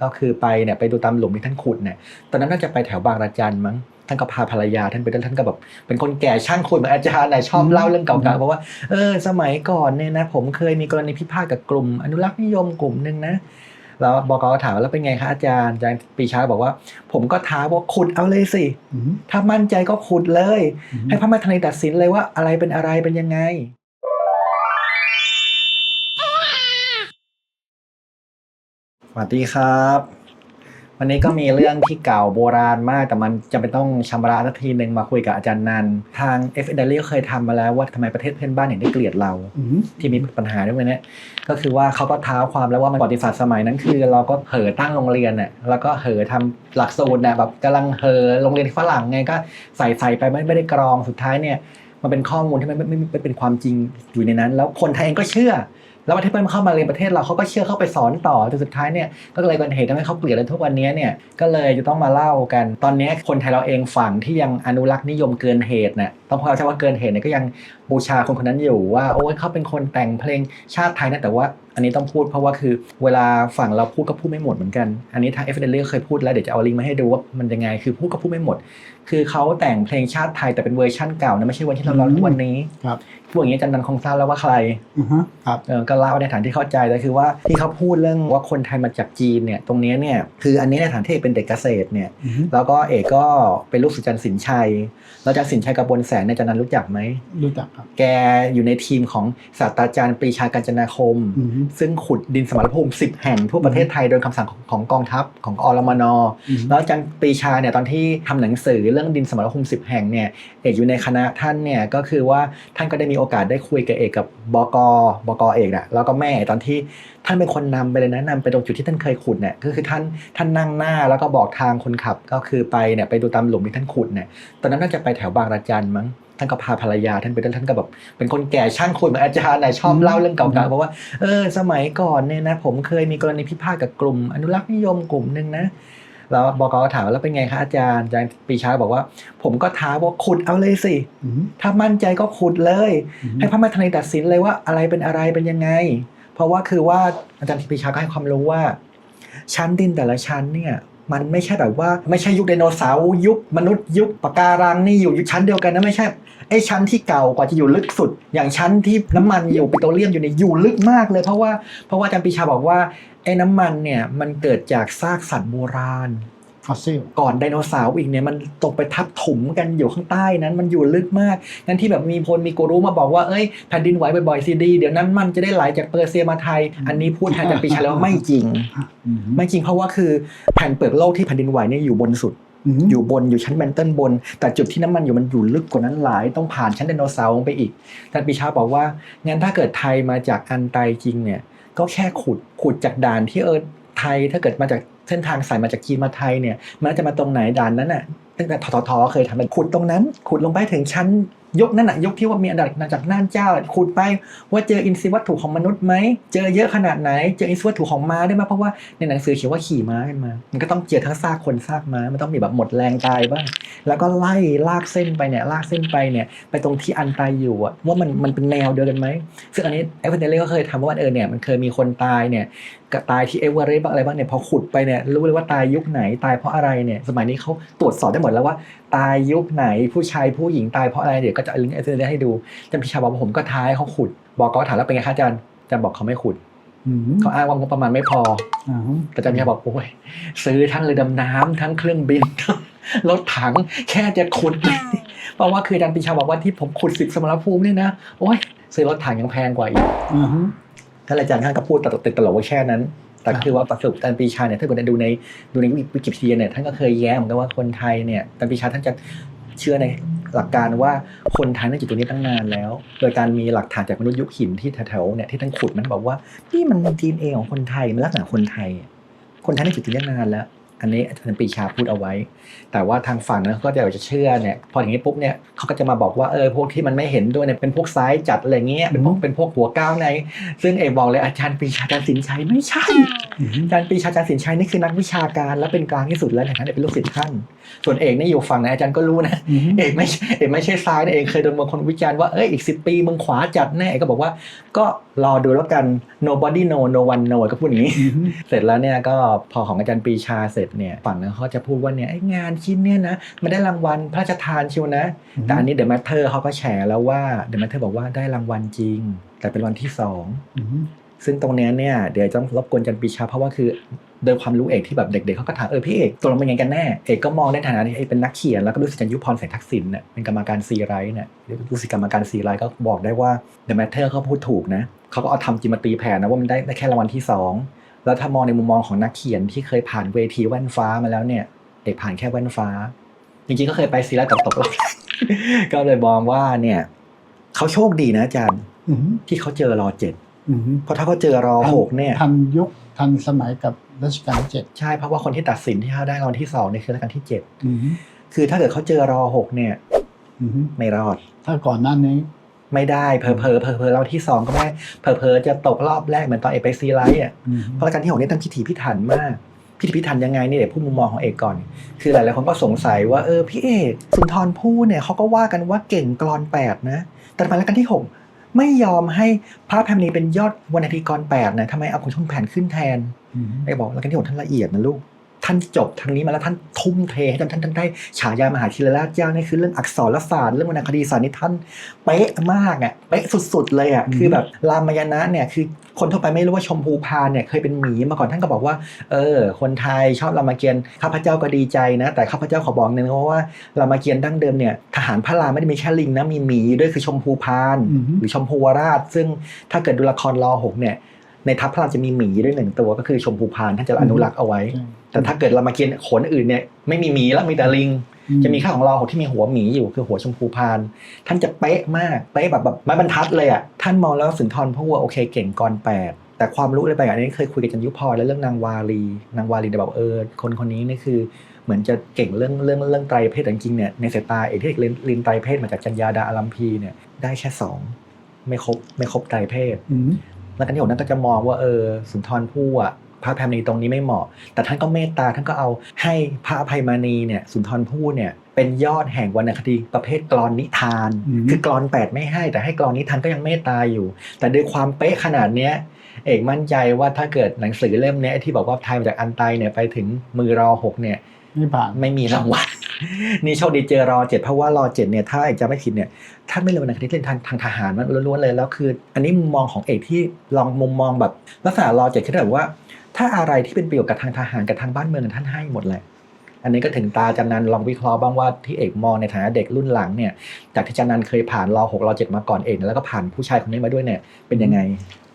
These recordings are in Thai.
ก็คือไปเนี่ยไปดูตามหลุมที่ท่านขุดเนี่ยตอนนั้นน่าจะไปแถวบางระจันมั้งท่านก็พาภรรยาท่านไปด้วยท่านก็แบบเป็นคนแก่ช่างขุดเหมือนอาจารย์นะชอบเล่าเรื่องเก่าๆเพราะว่าเออสมัยก่อนเนี่ยนะผมเคยมีกรณีพิพาทกับกลุ่ม อนุรักษ์นิยมกลุ่มหนึ่งนะแล้วบกก็ถามว่าแล้วเป็นไงคะอาจารย์อาจารย์ปรีชาบอกว่า ผมก็ท้าว่าขุดเอาเลยสิอืมถ้ามั่นใจก็ขุดเลยอืมให้พระแม่ธรณีตัดสินเลยว่าอะไรเป็นอะไรเป็นยังไง สวัสดีครับ วันนี้ก็มีเรื่องที่เก่าโบราณมากแต่มันจำเป็นต้องชำระสักทีหนึ่งมาคุยกับอาจารย์นัน ทาง f อ d ก็เคยทำมาแล้วว่าทำไมประเทศเพื่อนบ้านถึงได้เกลียดเรา ที่มีปัญหาด้วยเนี่ยก็คือว่าเขาก็ท้าความแล้วว่ามันประวัติศาสตร์สมัยนั้นคือ เราก็เผลอตั้งโรงเรียนน่ะแล้วก็เผลอทำหลักสูตรน่ะแบบกำลังเผลอโรงเรียนฝรั่งไงก็ใส่ใส่ไปไม่ไม่ได้กรองสุดท้ายเนี่ย มันเป็นข้อมูลที่ไม่ไม่ไม่ไม่เป็นความจริงอยู่ในนั้น แล้วคนไทยเองก็เชื่อ แล้วประเทศเพื่อนเข้ามาเรียนประเทศเราเขาก็เชื่อเข้าไปสอนต่อจนสุดท้ายเนี่ยก็เลยเป็นเหตุทำให้เขาเกลียดกันทุกวันนี้เนี่ยก็เลยจะต้องมาเล่ากัน ตอนนี้คนไทยเราเองฝั่งที่ยังอนุรักษ์นิยมเกินเหตุน่ะต้องพอใช้ว่าเกินเหตุเนี่ยก็ยังบูชาคนคนนั้นอยู่ว่าโอ้ยเขาเป็นคนแต่งเพลงชาติไทยนะแต่ว่าอันนี้ต้องพูดเพราะว่าคือเวลาฝั่งเราพูดก็พูดไม่หมดเหมือนกัน อันนี้ทางเอฟเดเคยพูดแล้วเดี๋ยวจะเอาลิงก์มาให้ดูว่ามันยังไง คือพูดก็พูดไม่หมด คือเขาแต่งเพลงชาติไทยแต่เป็นเวอร์ชั่นเก่านะไม่ใช่เวอร์ชันที่เราร้องทุกวันนี้ครับ พวกอย่างนี้อาจันนันคงทราบแล้วว่าใครอือฮะครับ เออก็เล่าในฐานที่เข้าใจแต่คือว่าที่เขาพูดเรื่องว่าคนไทยมาจากจีนเนี่ยตรงเนี้ยเนี่ยคืออันนี้ในฐานที่เอกเป็นเด็กเกษตรเนี่ยอืมแล้วก็เอกก็เป็นลูกศิษย์อาจันสินชัยแล้วอาจันสินชัยกับบนแสงเนี่ยอาจันนันรู้จักไหม รู้จักครับแกอยู่ในทีมของศาสตราจารย์ปรีชาการจนาคม อืมซึ่งขุดดินสมรภูมิ 10 แห่งทั่วประเทศไทยโดยคำสั่งของของกองทัพของอรมนอืมแล้วอาจารย์ปรีชาเนี่ยตอนที่ทำหนังสือเรื่องดินสมรภูมิ 10 แห่งเนี่ยเอกอยู่ในคณะท่านเนี่ยก็คือว่าท่านก็ได้มีโอโอกาสได้คุยกับเอกกับบกบกเอกนะแล้วก็แม่ตอนที่ท่านเป็นคนนำไปเลยนะนำไปตรงจุดที่ท่านเคยขุดเนี่ยก็คือท่านท่านนั่งหน้าแล้วก็บอกทางคนขับก็คือไปเนี่ยไปดูตามหลุมที่ท่านขุดเนี่ยตอนนั้นน่าจะไปแถวบางระจันมั้งท่านก็พาภรรยาท่านไปด้วยท่านก็แบบเป็นคนแก่ช่างขุดเหมือนอาจารย์นะชอบเล่าเรื่องเก่าๆเพราะว่าเออสมัยก่อนเนี่ยนะผมเคยมีกรณีพิพาทกับกลุ่ม อนุรักษ์นิยมกลุ่มหนึ่งนะ แล้วบกก็ถามว่าแล้วเป็นไงคะอาจารย์อาจารย์ปรีชาบอกว่า ผมก็ท้าว่าขุดเอาเลยสิอืมถ้ามั่นใจก็ขุดเลยอืมให้พระแม่ธรณีตัดสินเลยว่าอะไรเป็นอะไรเป็นยังไง เพราะว่าคือว่าอาจารย์ปรีชาก็ให้ความรู้ว่า ชั้นดินแต่ละชั้นเนี่ยมันไม่ใช่แบบว่าไม่ใช่ยุคไดโนเสาร์ยุคมนุษย์ยุคปะการังนี่อยู่ยุคชั้นเดียวกันนะไม่ใช่ไอ้ชั้นที่เก่ากว่าจะอยู่ลึกสุด อย่างชั้นที่น้ำมันอยู่ปิโตรเลียมอยู่ในยอยู่ลึกมากเลย เพราะว่าเพราะว่าอาจารย์ปรีชาบอกว่า ไอ้น้ำมันเนี่ยมันเกิดจากซากสัตว์โบราณฟอสซิลก่อนไดโนเสาร์อีกเนี่ยมันตกไปทับถมกันอยู่ข้างใต้นั้นมันอยู่ลึกมากงั้นที่แบบมีพลมีกูรู้มาบอกว่าเอ้ยแผ่นดินไหวบ่อยๆซีดี เดี๋ยวนั้นมันจะได้ไหลจากเปอร์เซียมาไทย อันนี้พูดแทนจากปีชาแล้วว่าไม่จริงอืมไม่จริงเพราะว่าคือแผ่นเปลือกโลกที่แผ่นดินไหวเนี่ยอยู่บนสุดมอยู่บนอยู่ชั้นแมนเทิลบน แต่จุดที่น้ำมันอยู่มันอยู่ลึกกว่านั้นหลาย ต้องผ่านชั้นไดโนเสาร์ลงไปอีกท่านปีชาบอกว่างั้นถ้าเกิดไทยมาจากอันไตจริงเนี่ย ก็แค่ขุดขุดจากด่านที่เออไทยถ้าเกิดมาจากเส้นทางสายมาจากจีนมาไทยเนี่ยมันจะมาตรงไหนด่านนั้นน่ะตั้งแต่ทททเคยทำเป็นขุดตรงนั้น ขุดลงไปถึงชั้น ยกนั่นน่ะยกที่ว่ามีอันดับมาจากน่านเจ้าขุดไป ว่าเจออินทรีย์วัตถุของมนุษย์ไหมเจอเยอะขนาดไหน เจออินทรีย์วัตถุของม้าได้ไหมเพราะว่าในหนังสือเขียนว่าขี่ม้ากันมา มันก็ต้องเจอทั้งซากคนซากม้ามันต้องมีแบบหมดแรงตายบ้างแล้วก็ไล่ลากเส้นไปเนี่ยลากเส้นไปเนี่ยไปตรงที่อันตายอยู่อะว่ามันมันเป็นแนวเดียวกันไหมซึ่งอันนี้เอเวอเรสต์ก็เคยทำว่าเออเนี่ยมันเคยมีคนตายเนี่ยกตายที่เอเวอเรสต์บ้างอะไรบ้างเนี่ยพอขุดไปเนี่ยรู้เลยว่าตายยุคไหนตายเพราะอะไรเนี่ยสมัยนี้เขาตรวจสอบได้หมดแล้วว่า ตายยุคไหนผู้ชายผู้หญิงตายเพราะอะไรเดี๋ยวก็จะเอาลิงก์เอเวอเรสต์ให้ดูอาจารย์พิชาบอกว่าผมก็ท้ายเขาขุด บอกก็ถามแล้วเป็นไงคะอาจารย์อาจารย์บอกเขาไม่ขุดอืมเขาอ้างว่างบประมาณไม่พออ่าฮะแต่อาจารย์พิชาบอกโอ้ยซื้อทั้งเรือดำน้ำทั้งเครื่องบินทั้งรถถังแค่จะขุด เพราะว่าคืออาจารย์ปรีชาบอกว่าที่ผมขุดสิบสมรภูมิเนี่ยนะโอ้ยซื้อรถถังยังแพงกว่าอีกอ่าฮะท่านอาจารย์ท่านก็พูดตลกติดตลกไว้แค่นั้น แต่คือว่าประสบอาจารย์ปรีชาเนี่ยถ้าเกิดดูในดูในวิกิพีเดียเนี่ยท่านก็เคยแย้มเหมือนกันว่าคนไทยเนี่ยอาจารย์ปรีชาท่านจะ เชื่อในหลักการว่าคนไทยน่าจะอยู่ตรงนี้ตั้งนานแล้ว โดยการมีหลักฐานจากมนุษย์ยุคหินที่แถวๆเนี่ยที่ท่านขุดมันบอกว่านี่มันดีเอ็นเอของคนไทยมันลักษณะคนไทย คนไทยน่าจะอยู่ตรงนี้ตั้งนานแล้ว อันนี้อาจารย์ปรีชาพูดเอาไว้ แต่ว่าทางฝั่งนั้นเขาก็จะเชื่อเนี่ยพออย่างนี้ปุ๊บเนี่ยเขาก็จะมาบอกว่าเออพวกที่มันไม่เห็นด้วยเนี่ยเป็นพวกซ้ายจัดอะไรเงี้ยเป็นพวกเป็นพวกหัวก้าวใน ซึ่งเอกบอกเลยอาจารย์ปรีชาอาจารย์สินชัยไม่ใช่อืมอาจารย์ปรีชาอาจารย์สินชัยนี่คือนักวิชาการและเป็นกลางที่สุดแล้วในฐานะเป็นลูกศิษย์ท่านส่วนเอกนี่อยู่ฝั่งไหนอาจารย์ก็รู้นะอืมเอกไม่ใช่เอกไม่ใช่ซ้ายนะเอกเคยโดนบางคนวิจารณ์ว่าเอ้ยอีกสิปีมึงขวาจัดแน่เอกก็บอกว่า ก็รอดูแล้วกัน nobody know no one know ก็พูดอย่างนี้อืมเสร็จแล้วเนี่ยก็พอของอาจารย์ปรีชาเสร็จเนี่ยฝั่งนั้นเขาจะพูดว่าเนี่ยไอ้งานชิ้นเนี่ยนะมันได้รางวัลพระราชทานชิวนะ แต่อันนี้เดอะแมทเทอร์เขาก็แฉแล้วว่าเดอะแมทเทอร์บอกว่าได้รางวัลจริง แต่เป็นวันที่สองอืมซึ่งตรงเนี้ยเนี่ยเดี๋ยวจะต้องรบกวนอาจันปีชาเพราะว่าคือโดยความรู้เอกที่แบบเด็กๆเขาก็ถามเออพี่เอกตัวเราเป็นไงกันแน่เอกก็มองในฐานะที่เอกเป็นนักเขียนแล้วก็รู้สึกจันยุพรแสงทักษิณเนี่ยเป็นกรรมการซีไรท์เนี่ยรู้สึกกรรมการซีไรท์ก็บอกได้ว่า The Matter เขาพูดถูกนะเขาก็เอาทำจิมมาตีแผ่นะว่ามันได้ได้แค่รางวัลที่สอง แล้วถ้ามองในมุมมองของนักเขียนที่เคยผ่านเวทีแว่นฟ้ามาแล้วเนี่ยเอกผ่านแค่แว่นฟ้า จริงๆก็เคยไปซีไรท์ตกตกรอบก็เลยมองว่าเนี่ยเขาโชคดีนะอาจารย์อืมที่เขาเจอรอเจ็ดอืมเพราะถ้าเขาเจอรอหกเนี่ยทันยุคทันสมัยกับรัชกาลที่เจ็ดใช่เพราะว่าคนที่ตัดสินที่เขาได้รางวัลที่สองเนี่ยคือรัชกาลที่เจ็ดอืมคือถ้าเกิดเขาเจอรอหกเนี่ยอืมไม่รอด ถ้าก่อนหน้านี้ ไม่ได้เพอเพอเพอเพอรอบที่สองก็ไม่ได้เพอเพอจะตกรอบแรกเหมือนตอนเอกไปซีไลท์อะอืมเพราะรายการที่หกนี่ต้องพิถีพิถันมากพิถีพิถันยังไงเนี่ยเดี๋ยวพูดมุมมองของเอกก่อน คือหลายๆคนก็สงสัยว่าเออพี่เอกสุนทรภู่เนี่ยเขาก็ว่ากันว่าเก่งกรอนแปดนะ แต่ทำไมรายการที่หกไม่ยอมให้พระแพรมณีเป็นยอดวรรณคดีกรแปดนะทำไมเอาของชนแผนขึ้นแทนอืมไอ้บอกแล้วกันที่ผมท่านละเอียดนะลูก ท่านจบทางนี้มาแล้วท่านทุ่มเทให้จนท่านท่านได้ฉายามหาธีรราชเจ้านี่คือเรื่องอักษรศาสตร์เรื่องวรรณคดีศาสตร์นี่ท่านเป๊ะมากอะเป๊ะสุดๆเลยอะคือแบบรามายณะเนี่ยคือคนทั่วไปไม่รู้ว่าชมพูพานเนี่ยเคยเป็นหมีมาก่อนท่านก็บอกว่า เออ คนไทยชอบรามเกียรติ์ข้าพเจ้าก็ดีใจนะ แต่ข้าพเจ้าขอบอกนึงนะว่ารามเกียรติ์ดั้งเดิมเนี่ยทหารพระรามไม่ได้มีแค่ลิงนะมีหมีด้วยคือชมพูพานอืมหรือชมพูวราช ซึ่งถ้าเกิดดูละครรอหกเนี่ย ในทัพพระรามจะมีหมีด้วยหนึ่งตัวก็คือชมพูพานท่านจะอนุรักษ์เอาไว้ใช่แต่ถ้าเกิดเรามากินขนอื่นเนี่ยไม่มีหมีแล้วมีแต่ลิง จะมีแค่ของเราที่มีหัวหมีอยู่คือหัวชมพูพาน ท่านจะเป๊ะมากเป๊ะแบบแบบไม้บรรทัดเลยอะท่านมองแล้วสุนทรภู่ว่าโอเคเก่งกรแปดแต่ความรู้อะไรไปอันนี้เคยคุยกับจันยุพรแล้วเรื่องนางวาลีนางวาลีเนี่ยแบบเออคนคนนี้นี่คือเหมือนจะเก่งเรื่องเรื่องเรื่องไตรเพศแต่จริงๆเนี่ยในสายตาเอกที่เอกเรียนเรียนไตรเพศมาจากจัญญาดาอารัมพีเนี่ยได้แค่สองไม่ครบไม่ครบไตรเพศอืม แล้วกันที่ผมนั่นก็จะมองว่าเออสุนทรภู่อะพระแพรมณีตรงนี้ไม่เหมาะ แต่ท่านก็เมตตาท่านก็เอาให้พระอภัยมณีเนี่ยสุนทรภู่เนี่ยเป็นยอดแห่งวรรณคดีประเภทกลอนนิทาน คือกลอนแปดไม่ให้ แต่ให้กลอนนิทานก็ยังเมตตาอยู่ แต่ด้วยความเป๊ะขนาดเนี้ยเอกมั่นใจว่าถ้าเกิดหนังสือเล่มเนี้ยที่บอกว่าไทยมาจากอันไตเนี่ยไปถึงมือรอหกเนี่ยไม่ผ่านไม่มีรางวัล นี่โชคดีเจอรอเจ็ดเพราะว่ารอเจ็ดเนี่ยถ้าเอกจะไม่ผิดเนี่ยท่านไม่เรียนวรรณคดีเรียนทางทางทหารมันล้วนๆเลยแล้วคือ อันนี้มุมมองของเอกที่ลองมุมมองแบบลักษณะรอเจ็ดคือแบบว่า ถ้าอะไรที่เป็นประโยชน์กับทางทหารกับทางบ้านเมืองท่านให้หมดแหละอันนี้ก็ถึงตาจันนันลองวิเคราะห์บ้างว่าที่เอกมองในฐานะเด็กรุ่นหลังเนี่ยจากที่จันนันเคยผ่านรอหกรอเจ็ดมาก่อนเอกแล้วก็ผ่านผู้ชายคนนี้มาด้วยเนี่ยเป็นยังไง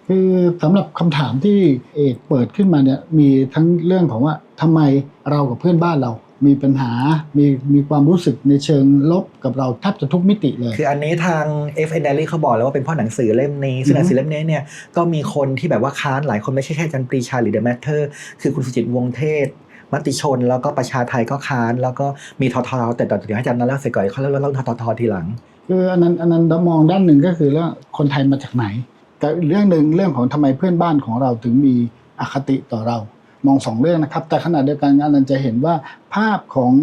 คือสำหรับคำถามที่เอกเปิดขึ้นมาเนี่ยมีทั้งเรื่องของว่าทำไมเรากับเพื่อนบ้านเรา มีปัญหา มีมีความรู้สึกในเชิงลบกับเราแทบจะทุกมิติเลย คืออันนี้ทาง F N Daily เขาบอกแล้วว่าเป็นเพราะหนังสือเล่มนี้ ซึ่งอือฮึหนังสือเล่มนี้เนี่ยก็มีคนที่แบบว่าค้านหลายคนไม่ใช่แค่อาจันปรีชาหรือ The Matter คือคุณสุจิตวงศ์เทศมติชนแล้วก็ประชาไทยก็ค้าน แล้วก็มีททแต่แต่เดี๋ยวให้อาจารย์นั้นเล่าเสร็จก่อนเขาเล่าเรื่องทททีหลังคืออันนั้นอันนั้นเรามองด้านหนึ่งก็คือเรื่องคนไทยมาจากไหน แต่อีกเรื่องหนึ่งเรื่องของทำไมเพื่อนบ้านของเราถึงมีอคติต่อเรา มองสองเรื่องนะครับ แต่ขณะเดียวกันอันนั้นจะเห็นว่าภาพของ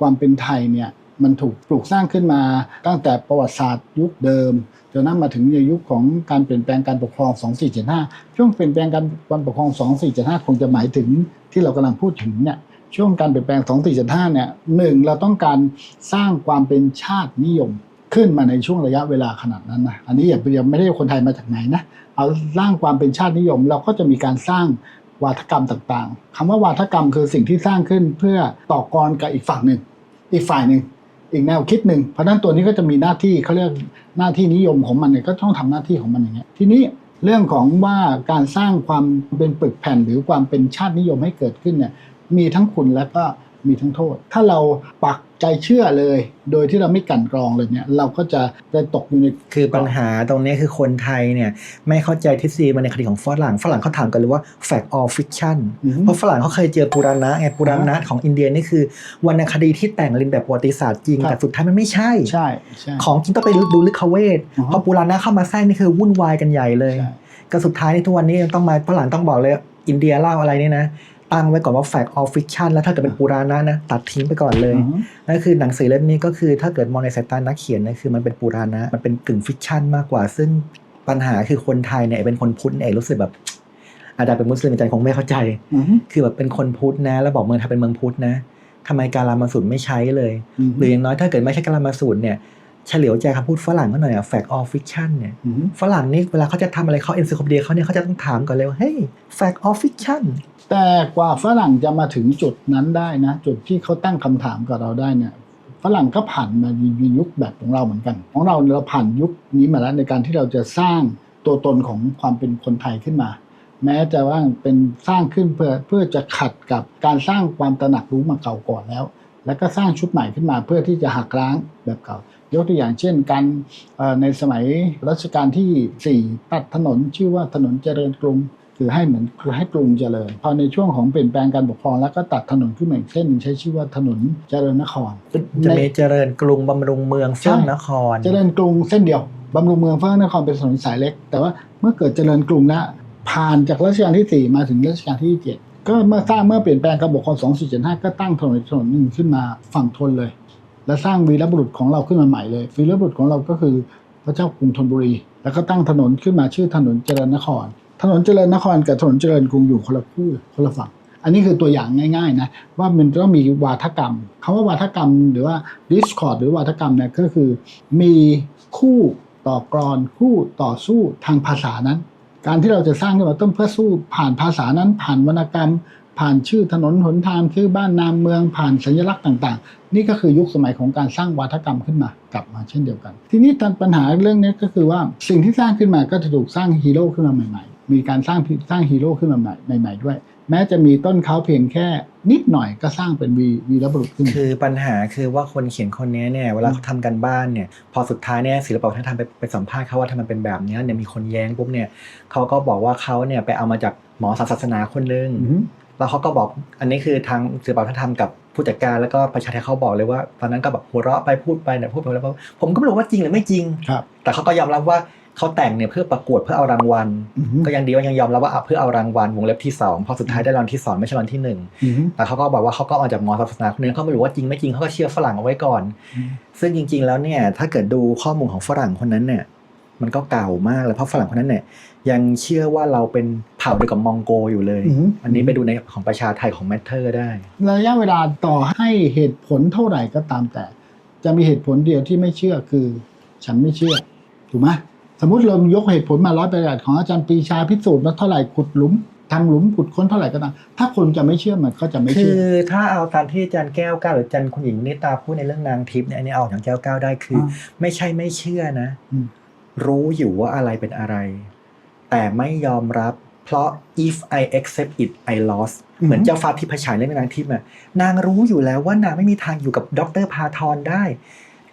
ความเป็นไทยเนี่ยมันถูกปลูกสร้างขึ้นมาตั้งแต่ประวัติศาสตร์ยุคเดิมจนนั้นมาถึงในยุคของการเปลี่ยนแปลงการปกครอง 2475 ช่วงเปลี่ยนแปลงการการปกครอง 2475 คงจะหมายถึงที่เรากำลังพูดถึงเนี่ยช่วงการเปลี่ยนแปลง 2475 เนี่ยหนึ่งเราต้องการสร้างความเป็นชาตินิยมขึ้นมาในช่วงระยะเวลาขนาดนั้นนะอันนี้อย่าอย่าไม่ได้คนไทยมาจากไหนนะเอาสร้างความเป็นชาตินิยม เราก็จะมีการสร้าง วาทกรรมต่างๆคำว่าวาทกรรมคือสิ่งที่สร้างขึ้นเพื่อต่อกรกับอีกฝั่งหนึ่ง อีกฝ่ายหนึ่ง อีกแนวคิดหนึ่ง เพราะนั้นตัวนี้ก็จะมีหน้าที่เขาเรียกหน้าที่นิยมของมันเนี่ยก็ต้องทำหน้าที่ของมันอย่างเงี้ย ทีนี้เรื่องของว่าการสร้างความเป็นปึกแผ่นหรือความเป็นชาตินิยมให้เกิดขึ้นเนี่ยมีทั้งคุณและก็ มีทั้งโทษ ถ้าเราปักใจเชื่อเลย โดยที่เราไม่กลั่นกรองเลยเนี่ย เราก็จะจะตกอยู่ในคือปัญหาตรงนี้คือคนไทยเนี่ย ไม่เข้าใจทฤษฎีมาในคดีของฝรั่ง ฝรั่งเขาถามกันเลยว่า fact or fiction อือฮึเพราะฝรั่งเขาเคยเจอปุราณะไงปุราณะของอินเดียนี่คือวรรณคดีที่แต่งเรียนแบบประวัติศาสตร์จริงครับแต่สุดท้ายมันไม่ใช่ใช่ใช่ของจริงต้องไปดูลึกขเวทอือฮึพอปุราณะเข้ามาแทรกนี่คือวุ่นวายกันใหญ่เลยใช่ก็สุดท้ายในทุกวันนี้ต้องมาฝรั่งต้องบอกเลยอินเดียเล่าอะไรเนี่ยนะ ตั้งไว้ก่อนว่า fact or fiction แล้วถ้าเกิดเป็นปุราณะนะตัดทิ้งไปก่อนเลยอืมนั่นคือหนังสือเล่มนี้ก็คือถ้าเกิดมองในสายตานักเขียนนะคือมันเป็นปุราณะมันเป็นกึ่งฟิกชันมากกว่า ซึ่งปัญหาคือคนไทยเนี่ยเป็นคนพุทธเองรู้สึกแบบ อาจารย์เป็นมุสลิมอาจารย์คงไม่เข้าใจอืมคือแบบเป็นคนพุทธนะ แล้วบอกเมืองไทยเป็นเมืองพุทธนะทำไมการามาสูตรไม่ใช้เลยอืมหรืออย่างน้อยถ้าเกิดไม่ใช่การามาสูตรเนี่ยเฉลียวใจคำพูดฝรั่งเขาหน่อยอะ fact or fiction เนี่ยอืมฝรั่งนี่เวลาเขาจะทำอะไรเขาเอ็นซิโคเดียเขาเนี่ยเขาจะต้องถามก่อนเลยว่าเฮ้ย fact or fiction แต่กว่าฝรั่งจะมาถึงจุดนั้นได้นะ จุดที่เขาตั้งคำถามกับเราได้เนี่ยฝรั่งก็ผ่านมามียุคแบบของเราเหมือนกัน ของเราเราผ่านยุคนี้มาแล้วในการที่เราจะสร้างตัวตนของความเป็นคนไทยขึ้นมา แม้จะว่าเป็นสร้างขึ้นเพื่อเพื่อจะขัดกับการสร้างความตระหนักรู้มาเก่าก่อนแล้ว แล้วก็สร้างชุดใหม่ขึ้นมาเพื่อที่จะหักล้างแบบเก่ายกตัวอย่างเช่นการในสมัยรัชกาลที่ 4 ตัดถนนชื่อว่าถนนเจริญกรุง คือให้เหมือนคือให้กรุงเจริญ พอในช่วงของเปลี่ยนแปลงการปกครองแล้วก็ตัดถนนขึ้นมาอีกเส้นหนึ่งใช้ชื่อว่าถนนเจริญนครจะมีเจริญกรุงบำรุงเมืองเฟื่องนคร เจริญกรุงเส้นเดียวบำรุงเมืองเฟื่องนครเป็นถนนสายเล็ก แต่ว่าเมื่อเกิดเจริญกรุงแล้วผ่านจากรัชกาลที่ 4 มาถึงรัชกาลที่ 7 ก็เมื่อสร้างเมื่อเปลี่ยนแปลงการปกครอง2475 ก็ตั้งถนนถนนหนึ่งขึ้นมาฝั่งทนเลย และสร้างวีรบุรุษของเราขึ้นมาใหม่เลยวีรบุรุษของเราก็คือพระเจ้ากรุงธนบุรี แล้วก็ตั้งถนนขึ้นมาชื่อถนนเจริญนคร ถนนเจริญนครกับถนนเจริญกรุงอยู่คนละคู่คนละฝั่ง อันนี้คือตัวอย่างง่ายๆนะว่ามันต้องมีวาทกรรมคำว่าวาทกรรมหรือว่า discord หรือวาทกรรมเนี่ยก็คือมีคู่ต่อกรอนคู่ต่อสู้ทางภาษานั้น การที่เราจะสร้างขึ้นมาต้องเพื่อสู้ผ่านภาษานั้น ผ่านวรรณกรรม ผ่านชื่อถนนหนทางชื่อบ้านนามเมืองผ่านสัญลักษณ์ต่างๆ นี่ก็คือยุคสมัยของการสร้างวาทกรรมขึ้นมากลับมาเช่นเดียวกัน ทีนี้ปัญหาเรื่องนี้ก็คือว่าสิ่งที่สร้างขึ้นมาก็จะถูกสร้างฮีโร่ขึ้นมาใหม่ๆ มีการสร้างสร้างฮีโร่ขึ้นมาใหม่ใหม่ๆด้วย แม้จะมีต้นเขาเพียงแค่นิดหน่อยก็สร้างเป็นวีวีรบุรุษขึ้นมาคือปัญหาคือว่าคนเขียนคนนี้เนี่ยเวลาเขาทำกันบ้านเนี่ยพอสุดท้ายเนี่ยศิลปวัฒนธรรมไปไปสัมภาษณ์เขาว่าทำไมเป็นแบบเนี้ยเนี่ยมีคนแย้งปุ๊บเนี่ยเขาก็บอกว่าเขาเนี่ยไปเอามาจากหมอศาสนาคนนึงอือฮึแล้วเขาก็บอกอันนี้คือทางศิลปวัฒนธรรมกับผู้จัดการแล้วก็ประชาชนเขาบอกเลยว่าตอนนั้นก็แบบหัวเราะไปพูดไปเนี่ยพูดไปแล้วก็ผมก็ไม่รู้ว่าจริงหรือไม่จริงครับแต่เขาก็ยอมรับว่า เขาแต่งเนี่ยเพื่อประกวดเพื่อเอารางวัลอือฮึก็ยังดีว่ายังยอมรับว่าเอาเพื่อเอารางวัลวงเล็บที่สองพอสุดท้ายได้รางวัลที่สองไม่ใช่รางวัลที่หนึ่งอือฮึแต่เขาก็บอกว่าเขาก็เอาจากหมอศาสนาคนนึงเขาไม่รู้ว่าจริงไม่จริงเขาก็เชื่อฝรั่งเอาไว้ก่อนอืมซึ่งจริง ๆ แล้วเนี่ยถ้าเกิดดูข้อมูลของฝรั่งคนนั้นเนี่ยมันก็เก่ามากเลยเพราะฝรั่งคนนั้นเนี่ยยังเชื่อว่าเราเป็นเผ่าเดียวกับมองโกอยู่เลยอือฮึอันนี้ไปดูในของประชาไทยของแมทเทอร์ได้ระยะเวลาต่อให้เหตุผลเท่าไหร่ก็ตามแต่ จะมีเหตุผลเดียวที่ไม่เชื่อคือ ฉันไม่เชื่อถูกไหม สมมติเรายกเหตุผลมาร้อยประการของอาจารย์ปรีชาพิสูจน์มาเท่าไหร่ขุดหลุมทำหลุมขุดค้นเท่าไหร่ก็ตามถ้าคนจะไม่เชื่อมันก็จะไม่คืเชื่ออถ้าเอาตามที่อาจารย์แก้วก้าวหรืออาจารย์คุณหญิงนิตาพูดในเรื่องนางทิพย์เนี่ยอันนี้เอาอย่างแก้วก้าวได้คืออมไม่ใช่ไม่เชื่อนะอืมรู้อยู่ว่าอะไรเป็นอะไร แต่ไม่ยอมรับ เพราะ if I accept it I lost เหมือนเจ้าฟ้าทิพย์ฉายเรื่องนางทิพย์อะนางรู้อยู่แล้วว่านางไม่มีทางอยู่กับดรพาทรได้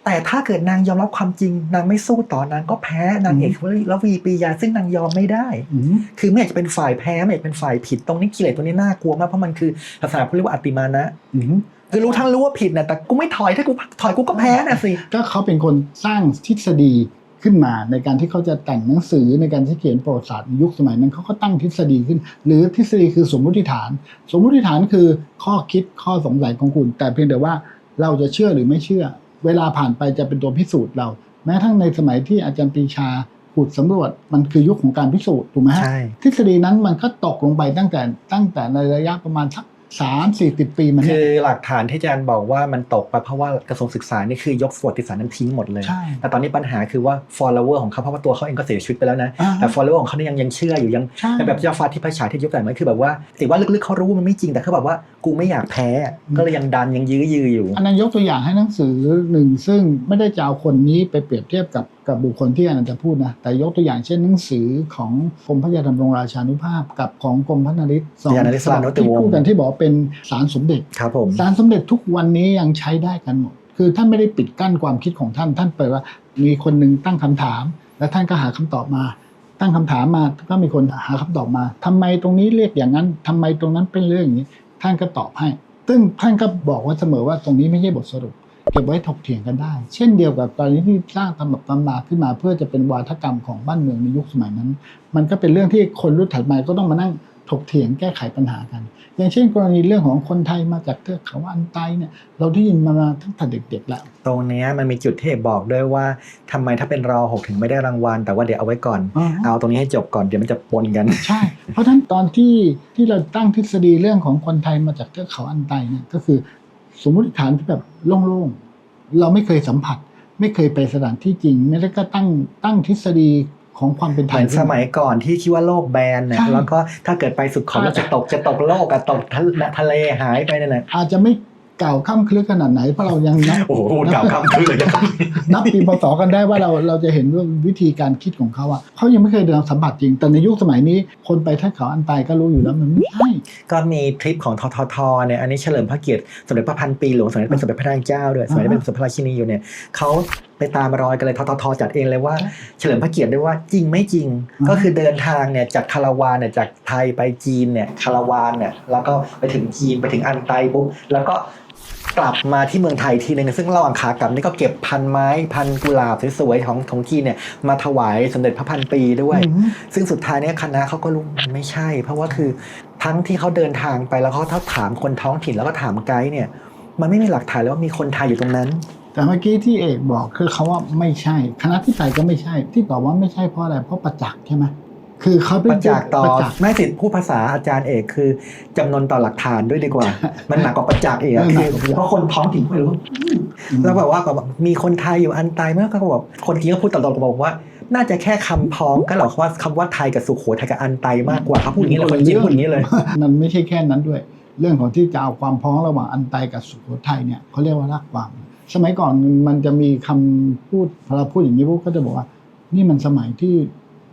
แต่ถ้าเกิดนางยอมรับความจริง นางไม่สู้ต่อนางก็แพ้นางเอกแล้ววีปรียาซึ่งนางยอมไม่ได้อืมคือไม่อยากจะเป็นฝ่ายแพ้ไม่อยากเป็นฝ่ายผิดตรงนี้กิเลสตัวนี้น่ากลัวมากเพราะมันคือศาสนาพุทธเรียกว่าอติมานะอืมคือรู้ทั้งรู้ว่าผิดนะแต่กูไม่ถอยถ้ากูถอยกูก็แพ้น่ะสิก็เขาเป็นคนสร้างทฤษฎีขึ้นมาในการที่เขาจะแต่งหนังสือในการที่เขียนประวัติศาสตร์ในยุคสมัยนั้นเขาก็ตั้งทฤษฎีขึ้น หรือทฤษฎีคือสมมุติฐาน สมมุติฐานคือข้อคิดข้อสงสัยของคุณ แต่เพียงแต่ว่าเราจะเชื่อหรือไม่เชื่อ เวลาผ่านไปจะเป็นตัวพิสูจน์เรา แม้ทั้งในสมัยที่อาจารย์ปรีชาขุดสำรวจมันคือยุคของการพิสูจน์ถูกไหมฮะใช่ทฤษฎีนั้นมันก็ตกลงไปตั้งแต่ตั้งแต่ในระยะประมาณสักสามสี่สิบปีมาคืเนี่ยอหลักฐานที่อาจารย์บอกว่ามันตกไปเพราะว่ากระทรวงศึกษานี่คือยกประวัติศาสตร์นั้นทิ้งหมดเลยใช่แต่ตอนนี้ปัญหาคือว่า follower ของเขาเพราะว่าตัวเขาเองก็เสียชีวิตไปแล้วนะอ่าแต่ follower ของเขาเนี่ยยังยังเชื่ออยู่ยังใช่เป็นแบบเจ้าฟ้าที่พระฉายที่ยกแต่มันคือแบบว่าถือว่าลึกๆเขารู้ว่ามันไม่จริงแต่เขาแบบว่า กูไม่อยากแพ้ ก็เลยยังดันยังยื้อยืออยู่ อันนั้นยกตัวอย่างให้หนังสือหนึ่งซึ่งไม่ได้จะเอาคนนี้ไปเปรียบเทียบกับกับบุคคลที่อนันต์จะพูดนะ แต่ยกตัวอย่างเช่นหนังสือของกรมพระยาดำรงราชานุภาพ กับของกรมพัฒนาริศสองยานาริศฉบับสานุติที่วงศ์คู่กันที่บอกว่าเป็นสารสมเด็จครับผมสารสมเด็จทุกวันนี้ยังใช้ได้กันหมดคือท่านไม่ได้ปิดกั้นความคิดของท่าน ท่านเปิดว่ามีคนหนึ่งตั้งคำถาม แล้วท่านก็หาคำตอบมา ตั้งคำถามมาก็มีคนหาคำตอบมาทำไมตรงนี้เรียกอย่างนั้นทำไมตรงนั้นเป็นเรื่องอย่างนี้ ท่านก็ตอบให้ ซึ่งท่านก็บอกว่าเสมอว่าตรงนี้ไม่ใช่บทสรุป เก็บไว้ถกเถียงกันได้ เช่นเดียวกับตอนนี้ที่สร้างตำรับตำราขึ้นมา เพื่อจะเป็นวาทกรรมของบ้านเมืองในยุคสมัยนั้น มันก็เป็นเรื่องที่คนรุ่นถัดมาก็ต้องมานั่ง ถกเถียงแก้ไขปัญหากัน อย่างเช่น กรณีเรื่องของคนไทยมาจากเทือกเขาอันไตเนี่ยเราได้ยินมาตั้งแต่เด็กๆแล้วตรงเนี้ยมันมีจุดที่เอกบอกด้วยว่าทำไมถ้าเป็นรอหกถึงไม่ได้รางวัล แต่ว่าเดี๋ยวเอาไว้ก่อน เอาตรงนี้ให้จบก่อนเดี๋ยวมันจะปนกันใช่ เพราะฉะนั้นตอนที่ที่เราตั้งทฤษฎีเรื่องของคนไทยมาจากเทือกเขาอันไตเนี่ยก็คือ สมมติฐานที่แบบโล่งๆเราไม่เคยสัมผัส ไม่เคยไปสถานที่จริงไม่ได้ก็ตั้งตั้งทฤษฎี ของความเป็นไทเหมืยอนสมัยก่อนที่คิดว่าโลกแบนเนี่ยใช่แล้วก็ถ้าเกิดไปสุดขอบแล้วจะตกจะตกโลกอะตกทะทะเลหายไปนั่นแหละอาจจะไม่เก่าข้ามคลึกขนาดไหนเพราะเรายังนับโอ้โหเก่าคำคือเลยนะครับนับปีพศกันได้ว่าเราเราจะเห็นว่าวิธีการคิดของเขาอะเขายังไม่เคยเดินสัมผัสจริง แต่ในยุคสมัยนี้คนไปท่าเขาอันไตก็รู้อยู่แล้วมันไม่ใช่ก็มีทริปของทททเนี่ยอันนี้เฉลิมพระเกียรติสมเด็จพระพันปีหลวงสมเด็จเป็นสมเด็จพระนางเจ้าด้วยสมัยเป็นสมเด็จพระราชินีอยู่เนี่ยเขาไปตามรอยกันเลยทททจัดเองเลยว่า เฉลิมพระเกียรติด้วยว่าจริงไม่จริงอ่าก็คือเดินทางเนี่ยจากคาราวานเนี่ยจากไทยไปจีนเนี่ยคาราวานเนี่ยแล้วก็ไปถึงจีนไปถึงอันไตปุ๊บแล้วก็กลับมาที่เมืองไทยทีนึงซึ่งระหว่างขากลับนี่ก็เก็บพันไม้พันกุหลาบสวยๆของของจีนเนี่ยมาถวายสมเด็จพระพันปีด้วยอืมซึ่งสุดท้ายเนี่ยคณะเขาก็รู้มันไม่ใช่ เพราะว่าคือทั้งที่เขาเดินทางไปแล้วเขาถามคนท้องถิ่นแล้วก็ถามไกด์เนี่ยมันไม่มีหลักฐานเลยว่ามีคนไทยอยู่ตรงนั้น แต่เมื่อกี้ที่เอกบอกคือเขาว่าไม่ใช่ คณะที่ไปก็ไม่ใช่ ที่ตอบว่าไม่ใช่เพราะอะไรเพราะประจักษ์ใช่ไหมคือเขาเป็นประจักษ์ต่อประจักษ์แม่สิทธิ์ผู้ภาษาอาจารย์เอกคือจำนวนต่อหลักฐานด้วยดีกว่า มันหนักกว่าประจักษ์เอกอะเออหนัคืกอกว่าประจักษ์เพราะคนท้องถิ่นไม่รู้อืมแล้วแบบว่าก็แบบมีคนไทยอยู่อันไตเมื่อก็บอกคนจีนก็พูดตลอดบอกว่า น่าจะแค่คำพ้องก็หรอกว่าคำว่าไทยกับสุโขทัยกับอันไตมากกว่าเขาพูดอย่างนี้เลยคนจีนพูดอย่างนี้เลย มันไม่ใช่แค่นั้นด้วย เรื่องของที่จะเอาความพ้องระหว่างอันไตกับสุโขทัยเนี่ยเขาเรียกว่ารักวัง สมัยก่อนมันจะมีคำพูดพอเราพูดอย่างนี้พวกก็จะบอกว่า นี่มันสมัยที่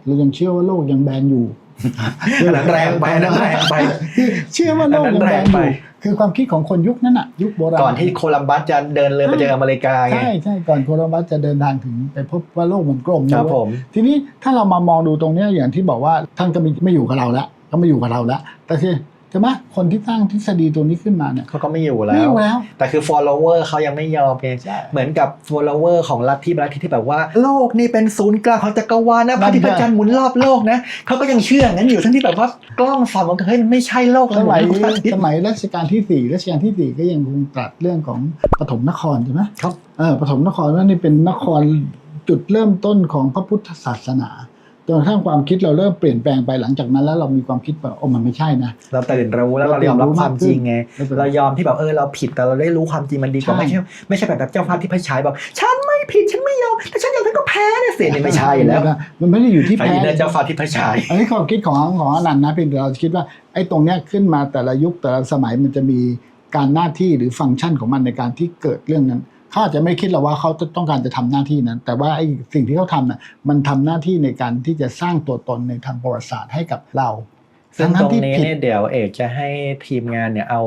เรายังเชื่อว่าโลกยังแบนอยู่อันนั้นแรงไปอันนั้นแรงไปคือเชื่อว่าโลกยังแบนออันนั้นแรงไปยู่คือความคิดของคนยุคนั้นอะยุคโบราณก่อนที่โคลัมบัสจะเดินเรือไปเจออเมริกาไงใช่ใช่ก่อนโคลัมบัสจะเดินทางถึงไปพบว่าโลกมันกลมครับด้วยผมทีนี้ถ้าเรามามองดูตรงเนี้ยอย่างที่บอกว่าท่านก็ไม่ไม่อยู่กับเราแล้วก็ไม่อยู่กับเราแล้วแต่คือ ใช่ไหมคนที่ตั้งทฤษฎีตัวนี้ขึ้นมาเนี่ยเขาก็ไม่อยู่ไม่แล้อวยู่แล้ว แต่คือ follower เขายังไม่ยอมไงใช่เหมือนกับ follower ของลัทธิลัทธิที่แบบว่า โลกนี่เป็นศูนย์กลางของจักรวาลนะพระอาทิตย์พระจันทร์หมุนรอบโลกนะเขาก็ยังเชื่องั้นอยู่ทั้งที่แบบว่ากล้องส่องมันก็เฮ้ยมันไม่ใช่โลกสมัยนหนรอบพระอาทิตสย์มัยรัชกาลที่สี่รัชกาลที่สี่ก็ยังคงตรัสเรื่องของปฐมนครใช่ไหมครับเออปฐมนครว่านี่เป็นนครจุดเริ่มต้นของพระพุทธศาสนาจ นกระทั่งความคิดเราเริ่มเปลี่ยนแปลงไปหลังจากนั้นแล้วเรามีความคิดว่าโอ้มันไม่ใช่นะเราตื่นรู้แล้วเรายอมรับความจริงไงเราตื่นรู้เรายอมที่แบบเออเราผิดแต่เราได้รู้ความจริงมันดีกว่าใช่ไม่ใช่ไม่ใช่แบบแบบเจ้าฟ้าที่พระฉายบอกฉันไม่ผิดฉันไม่ยอมแต่ฉันยอมฉันก็แพ้เนี่ยเสียนี่ไม่ใช่แล้ว มันไม่ได้อยู่ที่ไอ้แพ้นี่นะเจ้าฟ้าที่พระฉายอันนี้ความคิดของของอนันต์นะเพียงแต่เราคิดว่าไอ้ตรงเนี้ยขึ้นมาแต่ละยุคแต่ละสมัยมันจะมีการหน้าที่หรือฟังก์ชันของมันในการที่เกิดเรื่องนั้น เขาอาจจะไม่คิดหรอกว่าเขาจะต้องการจะทำหน้าที่นั้น แต่ว่าไอ้สิ่งที่เขาทำน่ะมันทำหน้าที่ในการที่จะสร้างตัวตนในทางประวัติศาสตร์ให้กับเราซึ่งตรงนี้ทั้ๆที่ผิดเนี่ยเดี๋ยวเอกจะให้ทีมงานเนี่ยเอา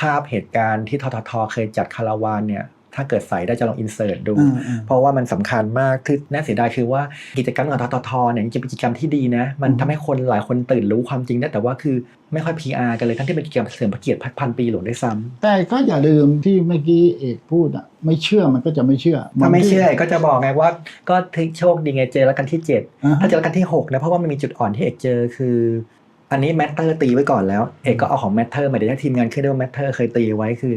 ภาพเหตุการณ์ที่ทททเคยจัดคาราวานเนี่ย ถ้าเกิดใส่ได้จะลองอินเสิร์ตดูอืมอืมเพราะว่ามันสำคัญมากคือน่าเสียดายคือว่ากิจกรรมของทททเนี่ยจริงๆเป็นกิจกรรมที่ดีนะ มันอืมทำให้คนหลายคนตื่นรู้ความจริงได้แต่ว่าคือไม่ค่อย PR กันเลยทั้งที่เป็นกิจกรรมเสริมพระเกียรติพันปีหลวงได้วยซ้ำแต่ก็อย่าลืมที่เมื่อกี้เอกพูดอะไม่เชื่อมันก็จะไม่เชื่อถ้าไม่เชื่อเอกก็จะบอกไงว่า ก็โชคดีไงเจอแล้วกันที่เจ็ดอ่าถ้าเจอแล้วกันที่หกนะเพราะว่ามันมีจุดอ่อนที่เอกเจอคืออันนี้แมทเตอร์ตีไว้ก่อนแล้ว เอกก็เอาของแมทเตอร์มาเดี๋ยวให้ทีมงานขึ้นด้วยว่าแมทเตอร์เคยตีไว้คือ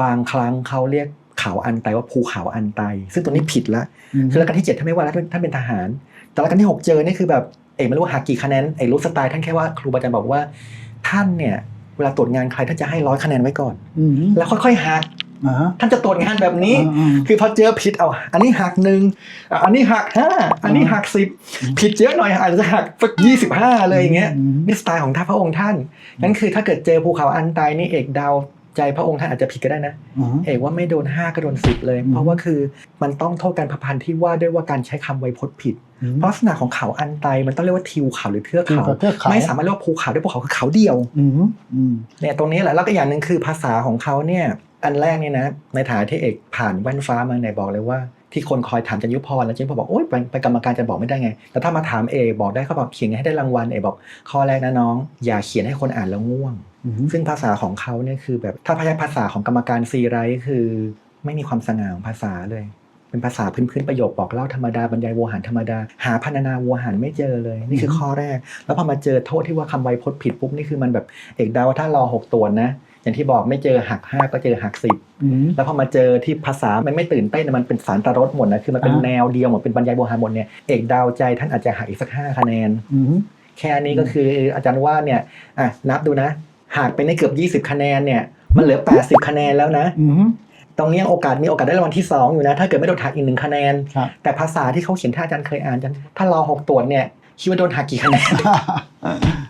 บางครั้งเขาเรียก เขาอันไตว่าภูเขาอันไต ซึ่งตัวนี้ผิดละอืมคือแล้วกันที่เจ็ดถ้าไม่ว่าแล้วท่านเป็นทหาร แต่แล้วกันที่หกเจอนี่คือแบบเอกไม่รู้ว่าหักกี่คะแนนเอกรู้สไตล์ท่านแค่ว่าครูบาอาจารย์บอกว่า ท่านเนี่ยเวลาตรวจงานใครท่านจะให้ร้อยคะแนนไว้ก่อนอืมแล้วค่อยๆหักอ่าฮะท่านจะตรวจงานแบบนี้อ่าคือพอเจอผิดเอา อันนี้หักหนึ่งอะอันนี้หักห้าอันนี้หักสิบอืมผิดเยอะหน่อยอาจจะหักสักยี่สิบห้าเลยอย่างเงี้ยมนี่สไตล์ของท่านพระองค์ท่านงั้นคือถ้าเกิดเจอภูเขาอันไตนี่เอกเดา ใจพระองค์ท่านอาจจะผิดก็ได้นะอ่าเอกว่าไม่โดนห้าก็โดนสิบเลยอืมเพราะว่าคือมันต้องโทษการประพันธ์ที่ว่าด้วยว่าการใช้คำไวยพจน์ผิดอืมเพราะลักษณะของเขาอันไตมันต้องเรียกว่าทิวเขาหรือเทือกเขาทิวกับเทือกเขาไม่สามารถเรียกว่าภูเขาได้ภูเขาคือเขาเดียวอืมอืมเนี่ยตรงนี้แหละแล้วก็อย่างหนึ่งคือภาษาของเขาเนี่ยอันแรกเนี่ยนะในฐานะที่เอกผ่านแว่นฟ้ามาเนี่ยบอกเลยว่า ที่คนคอยถามจันยุพรแล้วจันยุพรบอกโอ๊ยไปไปกรรมการจะบอกไม่ได้ไงแต่ถ้ามาถามเอกบอกได้เขาบอกเขียนให้ได้รางวัลเอกบอกข้อแรกนะน้อง อย่าเขียนให้คนอ่านแล้วง่วงอืมซึ่งภาษาของเขาเนี่ยคือแบบถ้าพยายภาษาของกรรมการซีไรท์คือไม่มีความสง่าของภาษาเลย เป็นภาษาพื้นๆประโยคบอกเล่าธรรมดาบรรยายโวหารธรรมดา หาพรรณนาโวหารไม่เจอเลย นี่คือข้อแรก แล้วพอมาเจอโทษที่ว่าคำไวยพจน์ผิดปุ๊บนี่คือมันแบบเอกดาวว่าถ้ารอหกตัวนะ อย่างที่บอกไม่เจอหักห้าก็เจอหักสิบอืมแล้วพอมาเจอที่ภาษามันไม่ตื่นเต้นนะมันเป็นสารตรสหมดนะคือมันเป็นอ่าแนวเดียวหมดเป็นบรรยายโวหารหมดเนี่ยเอกดาวใจท่านอาจจะหักอีกสักห้าคะแนนอืมแค่นี้ก็คืออาจารย์ว่าเนี่ยอะนับดูนะหากไปในเกือบ 20 คะแนนเนี่ยมันเหลือ 80 คะแนนแล้วนะอืมตรงนี้ยังโอกาสมีโอกาสได้รางวัลที่ 2 อยู่นะ ถ้าเกิดไม่โดนหักอีกหนึ่งคะแนนครับแต่ภาษาที่เขาเขียนถ้าอาจารย์เคยอ่านอาจารย์ถ้ารอหกตรวจเนี่ยคิดว่าโดนหักกี่คะแนน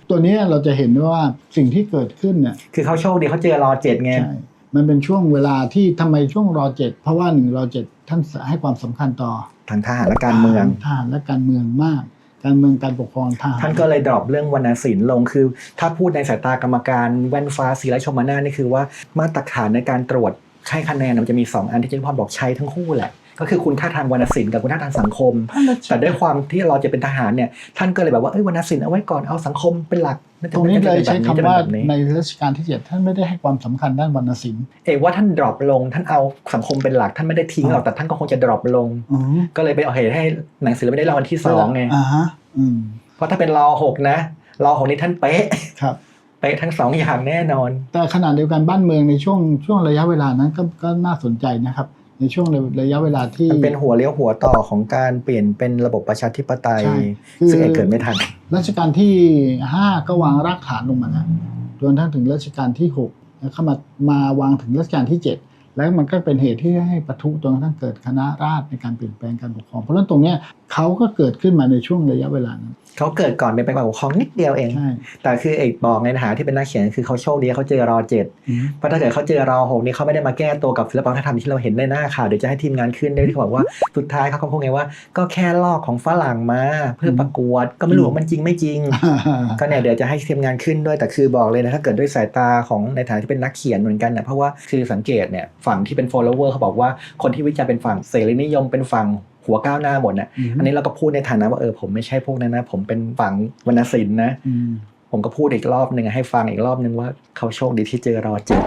ตัวนี้เราจะเห็นว่าสิ่งที่เกิดขึ้นเนี่ยคือเขาโชคดีเขาเจอรอเจ็ดไงใช่มันเป็นช่วงเวลาที่ทำไมช่วงรอเจ็ดเพราะว่าหนึ่งรอเจ็ดท่านให้ความสำคัญต่อทางทหารและการเมืองทหารและการเมืองมาก การเมืองการปกครองทหารท่านก็เลยดรอปเรื่องวรรณศิลป์ลงคือ ถ้าพูดในสายตากรรมการแว่นฟ้าศิลชมนานี่คือว่ามาตรฐานในการตรวจให้คะแนนมันจะมี 2 อันที่เจนพรบอกใช้ทั้งคู่แหละ ก็คือคุณค่าทางวรรณศิลป์กับคุณค่าทางสังคมท่านละแต่ด้วยความที่เราจะเป็นทหารเนี่ยท่านก็เลยแบบว่าเอ้ยวรรณศิลป์เอาไว้ก่อนเอาสังคมเป็นหลักไม่ตรงนี้จำเลป็ยจะใช้ป็นคำแบบนี้ว่าจะเป็นแบบนี้ในรัชกาลที่เจ็ดท่านไม่ได้ให้ความสำคัญด้านวรรณศิลป์เอกว่าท่านดรอปลง ท่านเอาสังคมเป็นหลักท่านไม่ได้ทิ้งหรอกแต่ท่านก็คงจะดรอปลงอืมก็เลยไปเอาเหตุให้หนังสือไม่ได้รางวัลที่สองไงอ่าฮะอืมเพราะถ้าเป็นรอหกนะรอหกนี่ท่านเป๊ะครับเป๊ะทั้งสองอย่างแน่นอน แต่ขณะเดียวกันบ้านเมืองในช่วงช่วงระยะเวลานั้นก็ก็น่าสนใจนะครับ ในช่วงระยะเวลาที่มันเป็นหัวเลี้ยวหัวต่อของการเปลี่ยนเป็นระบบประชาธิปไตยใช่คือซึ่งเอกเกิดไม่ทันรัชกาลที่ห้าก็วางรากฐานลงมาแล้วจนทั้งถึงรัชกาลที่หกแล้วเข้ามามาวางถึงรัชกาลที่เจ็ด แล้วมันก็เป็นเหตุที่ให้ปะทุจนกระทั่งเกิดคณะราษฎรในการเปลี่ยนแปลงการปกครอง เพราะฉะนั้นตรงเนี้ยเขาก็เกิดขึ้นมาในช่วงระยะเวลานั้นเขาเกิดก่อนเป็นไปปกครองนิดเดียวเองใช่แต่คือเอกบอกในฐานะที่เป็นนักเขียนคือเขาโชคดีเขาเจอรอเจ็ดอืมเพราะถ้าเกิดเขาเจอรอหกนี่เขาไม่ได้มาแก้ตัวกับศิลปวัฒนธรรมที่เราเห็นในหน้าข่าวเดี๋ยวจะให้ทีมงานขึ้นได้ที่เขาบอกว่าสุดท้ายเขาก็คงไงว่า ก็แค่ลอกของฝรั่งมาเพื่อประกวดก็ไม่รู้ว่ามันจริงไม่จริง ก็เนี่ยเดี๋ยวจะให้ทีมงานขึ้นด้วยแต่คือบอกเลยนะถ้าเกิดด้วยสายตาของในฐานะที่เป็นนักเขียนเหมือนกันนะเพราะว่าคือสังเกตเนี่ยฝั่งที่เป็น follower เขาบอกว่าคนที่วิจารณ์เป็นฝั่งเสรีนิยมเป็นฝั่งหัวก้าวหน้าหมดนะอันนี้เราก็พูดในฐานะว่าเออผมไม่ใช่พวกนั้นนะ ผมเป็นฝั่งวรรณศิลป์นะอืมผมก็พูดอีกรอบหนึ่งให้ฟังอีกรอบหนึ่งว่าเขาโชคดีที่เจอรอเจ็ด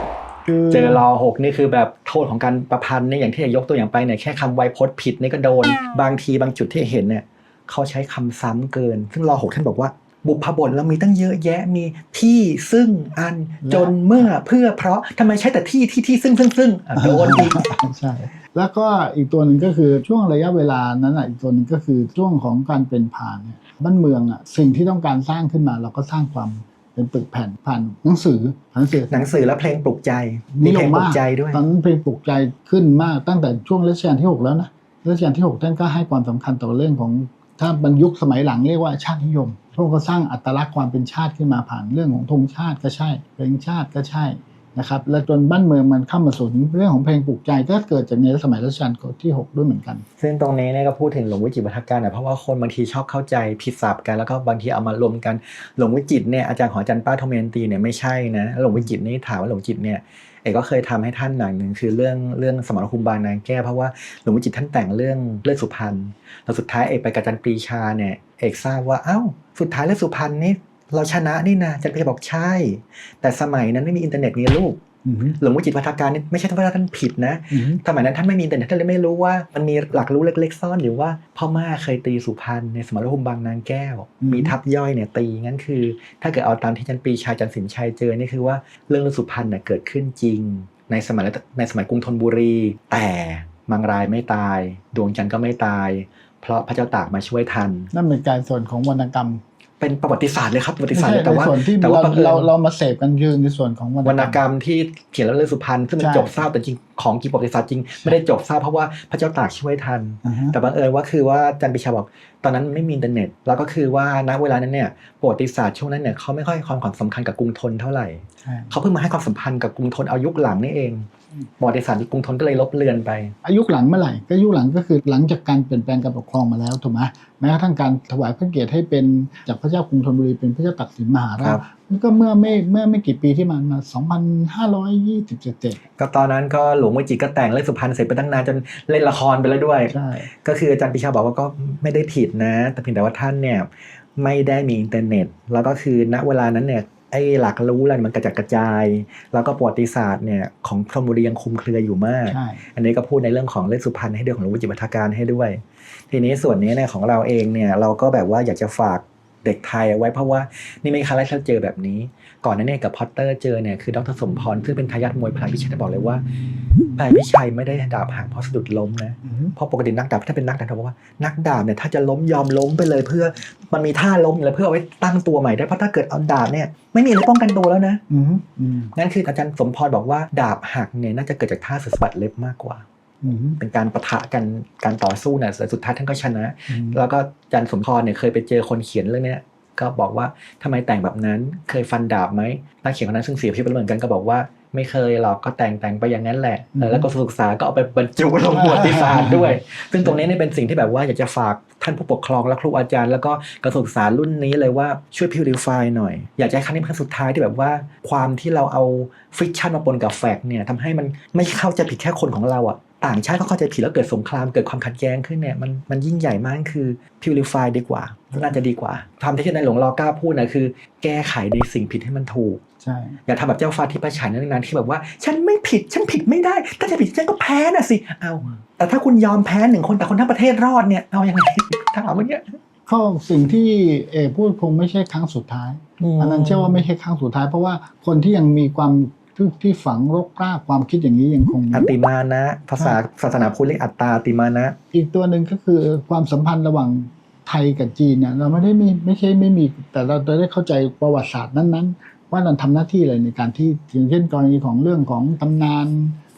คือเจอรอหกนี่คือแบบโทษของการประพันธ์เนี่ยอย่างที่ยกตัวอย่างไปเนี่ยแค่คำไวยพจน์ผิดนี่ก็โดน บางทีบางจุดที่เห็นเนี่ยเขาใช้คำซ้ำเกิน ซึ่งรอหกท่านบอกว่า บุพบทเรามีตั้งเยอะแยะมีที่ซึ่งอันจนเมื่อเพื่อเพราะทำไมใช้แต่ที่ที่ที่ซึ่งซึ่งซึ่งอะโดนอีกใช่แล้วก็อีกตัวหนึ่งก็คือช่วงระยะเวลานั้นอะอีกตัวหนึ่งก็คือช่วงของการเป็นผ่านเนี่ยบ้านเมืองอะสิ่งที่ต้องการสร้างขึ้นมาเราก็สร้างความเป็นปึกแผ่นผ่านหนังสือหนังสือหนังสือและเพลงปลุกใจนิมียเพลมงปลุมากกใจด้วยตอนนั้นเพลงปลุกใจขึ้นมากตั้งแต่ช่วงรัชกาลที่หกแล้วนะรัชกาลที่หกท่านก็ให้ความสำคัญต่อเรื่องของ ถ้าบรรยุคสมัยหลังเรียกว่าชาตินิยมพวกก็สร้างอัตลักษณ์ความเป็นชาติขึ้นมาผ่านเรื่องของธงชาติก็ใช่เพลงชาติก็ใช่นะครับและจนบ้านเมืองมันเข้ามาสู่เรื่องของเพลงปลุกใจก็เกิดจากในสมัยรัชกาลที่หกด้วยเหมือนกัน ซึ่งตรงนี้เนี่ยก็พูดถึงหลวงวิจิตรวัฒการนะเพราะว่าคนบางทีชอบเข้าใจผิดศัพท์กันแล้วก็บางทีเอามารวมกันหลวงวิจิตรเนี่ยอาจารย์ของอาจารย์ป้าโทเมนตีเนี่ยไม่ใช่นะหลวงวิจิตรนี่ถามว่าหลวงวิจิตรเนี่ย อกก็เคยทำให้ท่านหนังหนึ่งคือเรื่องเรื่องสมรภูมิบางนางแก้เพราะว่าหลวงวิจิตรท่านแต่งเรื่องเลือดสุพรรณแล้วสุดท้ายเอกไปกับอาจารย์ปรีชาเนี่ยเอกทราบว่าเอ้าสุดท้ายเลือดสุพรรณนี่เราชนะนี่นะอาจารย์ปรีชาบอกใช่ แต่สมัยนั้นไม่มีอินเทอร์เน็ตไงลูก หลวงวิจิตรวัฒการนี่ไม่ใช่ว่าท่านผิดนะอืมสมัยนั้นท่านไม่มีอินเทอร์เน็ตท่านเลยไม่รู้ว่ามันมีหลักรู้เล็ก ๆ ซ่อนอยู่ว่าพ่อม่าเคยตีสุพรรณในสมรภูมิบางนางแก้ว มีทัพย่อยเนี่ยตีงั้นคือ ถ้าเกิดเอาตามที่อาจันปรีชาจันสินชัยเจอนี่คือว่าเรื่องเรื่องสุพรรณเนี่ยเกิดขึ้นจริง ในสมัยในสมัยกรุงธนบุรี แต่มังรายไม่ตาย ดวงจันทร์ก็ไม่ตาย เพราะพระเจ้าตากมาช่วยทัน นั่นเป็นการส่วนของวรรณกรรม เป็นประวัติศาสตร์เลยครับประวัติไม่ศาสตร์ใช่เลยแต่ในว่าส่วนที่แต่เราว่าบังเอิญเราเรามาเสพกันยืนในส่วนของวรรณวรรณกกรรรรมมที่เขียนแล้วเรื่องสุพรรณซึ่งมันใช่จบเศร้าแต่จริงของจริงประวัติศาสตร์จริงไม่ได้จบเศร้าเพราะว่าพระเจ้าตากช่วยทันอ่าฮะแต่บังเอิญว่าคือว่าอาจันปิชาบอกตอนนั้นไม่มีอินเทอร์เน็ต แล้วก็คือว่าณเวลานั้นเนี่ยประวัติศาสตร์ช่วงนั้นเนี่ยเขาไม่ค่อยให้ความสำคัญกับกรุงธนเท่าไหร่ใช่เขาเพิ่งมาให้ความสัมพันธ์กับกรุงธนเอายุคหลังนี่เองอืม ประวัติศาสตร์ที่กรุงธนก็เลยลบเลือนไป อายุคหลังเมื่อไหร่ก็อายุหลังก็คือหลังจากการเปลี่ยนแปลงการปกครองมาแล้วถูกไหมแม้กระทั่งการถวายพระเกียรติให้เป็นจากพระเจ้ากรุงธนบุรีเป็นพระเจ้าตากสินมหาราครัชบนี่ก็เมื่อไม่เมื่อไม่กี่ปีที่มันมา2527ก็ตอนนั้นก็หลวงวิจิตรก็แต่งเรื่องสุพรรณเสร็จไปตั้งนานจนเล่นละครไปแล้วด้วยใช่ก็คืออาจารย์ปิชาบอกว่าก็ไม่ได้ผิดนะ แต่เพียงแต่ว่าท่านเนี่ยไม่ได้มีอินเทอร์เน็ต แล้วก็คือณเวลานั้นเนี่ย ไอ้หลักรู้อะไรมันกระจัดกระจาย แล้วก็ประวัติศาสตร์เนี่ยของธนบุรียังคลุมเครืออยู่มากใช่อันนี้ก็พูดในเรื่องของเรื่องสุพรรณให้ด้วยของหลวงวิจิตรพัฒการให้ด้วย ทีนี้ส่วนนี้เนี่ยของเราเองเนี่ยเราก็แบบว่าอยากจะฝาก เด็กไทยเอาไว้เพราะว่านี่ไม่ครั้งแรกที่เราเจอแบบนี้ ก่อนหนั้านเนี่ยกับพอตเตอร์เจอเนี่ยคือดรสมพรซึ่งเป็นทายาทมวยพลายพิชัยได้บอกเลยว่าพลายพิชัยไม่ได้ดาบหักเพราะสะดุดล้มนะอืมเพราะปกตินักดาบถ้าเป็นนักดาบเขาบอกว่านักดาบเนี่ยถ้าจะล้มยอมล้มไปเลยเพื่อมันมีท่าล้มอยู่แล้วเพื่อเอาไว้ตั้งตัวใหม่ได้เพราะถ้าเกิดเอาดาบเนี่ยไม่มีอะไรป้องกันตัวแล้วนะอืมอืมนั่นคืออาจารย์สมพรบอกว่าดาบหักเนี่ยน่าจะเกิดจากท่าสะบัดเล็บมากกว่าอืม เป็นการประทะกันการต่อสู้เนี่ยแต่สุดท้ายท่านก็ชนะอืมแล้วก็อาจารย์สมพรเนี่ยเคยไปเจอคนเขียนเรื่องเนี้ยก็บอกว่าทำไมแต่งแบบนั้นเคยฟันดาบไหมนักเขียนคนนั้นซึ่งเสียชีวิตไปแล้วเหมือนกันก็บอกว่าไม่เคยหรอกก็แต่งแต่งไปอย่างนั้นแหละเออแล้วก็ศึกษาก็เอาไปบรรจุลงประวัติศาสตร์ด้วย ซึ่งตรงนี้เนี่ยเป็นสิ่งที่แบบว่าอยากจะฝากท่านผู้ปกครองและครูอาจารย์ แล้วก็กระทรวงศึกษารุ่นนี้เลยว่าช่วยพิวริฟายหน่อย อยากจะให้ครั้งนี้เป็นครั้งสุดท้ายที่แบบว่า ความที่เราเอาฟริกชันมาปนกับแฟกต์เนี่ยทำให้มันไม่เข้าใจผิดแค่คนของเราอะ ต่างชาติก็เข้าใจผิดแล้วเกิดสงครามเกิดความขัดแย้งขึ้นเนี่ยมันมันยิ่งใหญ่มากคือพิวริฟายดีกว่า น่าจะดีกว่าทำที่ในหลวงรอกล้าพูดนะคือ แก้ไขในสิ่งผิดให้มันถูกใช่อย่าทำแบบเจ้าฟ้าที่ประชันนั่นนานที่แบบว่า ฉันไม่ผิดฉันผิดไม่ได้ ถ้าจะผิดฉันก็แพ้น่ะสิเอาแต่ถ้าคุณยอมแพ้หนึ่งคนแต่คนทั้งประเทศรอดเนี่ยเอายังไงถามเมื่อกี้ก็สิ่งที่เอกพูดคงไม่ใช่ครั้งสุดท้ายอันนั้นเชื่อว่าไม่ใช่ครั้งสุดท้าย เพราะว่าคนที่ยังมีความ ที่ที่ฝังรกรากความคิดอย่างนี้ยังคงมีอัติมานะ ภาษาศาสนาพุทธเรียกอัตตาอัติมานะ อีกตัวหนึ่งก็คือความสัมพันธ์ระหว่างไทยกับจีนเนี่ยเราไม่ได้ไม่ไม่ใช่ไม่มี แต่เราจะได้เข้าใจประวัติศาสตร์นั้นๆ ว่าเราทำหน้าที่อะไรในการที่อย่างเช่นกรณีของเรื่องของตำนาน